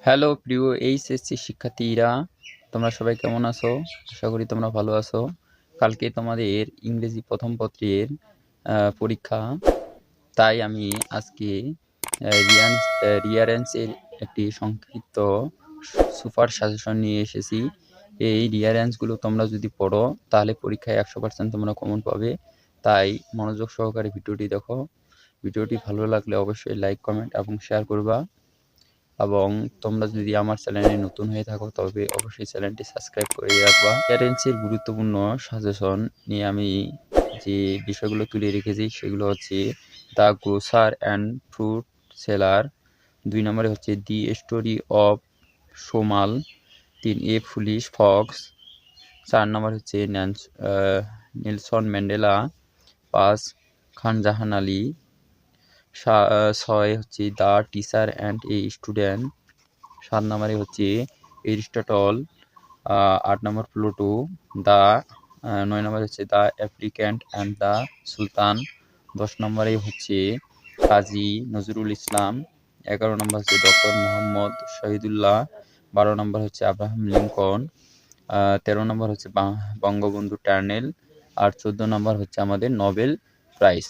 Hello প্রিয় HSC শিক্ষার্থীরা, তোমরা সবাই কেমন আছো? আশা করি তোমরা ভালো আছো। কালকে তোমাদের ইংরেজি প্রথম পত্রের পরীক্ষা। তাই আমি আজকে রিয়ান রিয়ারেন্সের একটি সংক্ষিপ্ত সুপার সাজেশন নিয়ে এসেছি। এই রিয়ারেন্সগুলো তোমরা যদি পড়ো, তাহলে পরীক্ষায় একশো পার্সেন্ট তোমরা কমন পাবে। তাই মনোযোগ সহকারে ভিডিওটি দেখো। ভিডিওটি ভালো লাগলে অবশ্যই লাইক কমেন্ট এবং শেয়ার করবা। এবং তোমরা যদি আমার চ্যানেলে নতুন হয়ে থাকো, তবে অবশ্যই চ্যানেলটি সাবস্ক্রাইব করে রাখবা। প্যারেন্টসের গুরুত্বপূর্ণ সাজেশন নিয়ে আমি যে বিষয়গুলো তুলে রেখেছি, সেগুলো হচ্ছে the grocer and fruit seller দুই নম্বরে হচ্ছে দি স্টোরি অফ সোমাল তিন এ ফুলিশ ফক্স চার নম্বর হচ্ছে নেলসন ম্যান্ডেলা পাঁচ খান জাহান আলী। ছয় হচ্ছে the teacher and a student সাত নম্বরে হচ্ছে এরিস্টটল আট নম্বর প্লুটো দ্য নয় নম্বরে হচ্ছে the applicant and the sultan, দশ নম্বরে হচ্ছে কাজী নজরুল ইসলাম, এগারো নম্বর হচ্ছে ডক্টর মোহাম্মদ শহীদুল্লাহ, বারো নম্বর হচ্ছে আব্রাহাম লিঙ্কন তেরো নম্বর হচ্ছে বঙ্গবন্ধু টার্নেল, আর চোদ্দ নম্বর হচ্ছে আমাদের নোবেল প্রাইজ।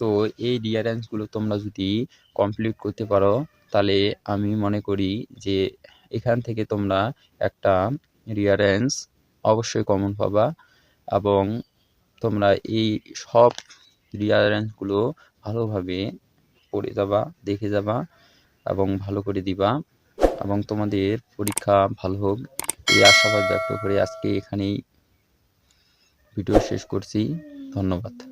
তো এই রিয়ারেন্সগুলো তোমরা যদি কমপ্লিট করতে পারো, তাহলে আমি মনে করি যে এখান থেকে তোমরা একটা রিয়ারেন্স অবশ্যই কমন পাবা এবং তোমরা এই সব রিয়ারেন্সগুলো ভালোভাবে পড়ে যাবা, দেখে যাবা এবং ভালো করে দিবা এবং তোমাদের পরীক্ষা ভালো হোক। এই আশাবাদ ব্যক্ত করে আজকে এখানেই ভিডিও শেষ করছি। ধন্যবাদ।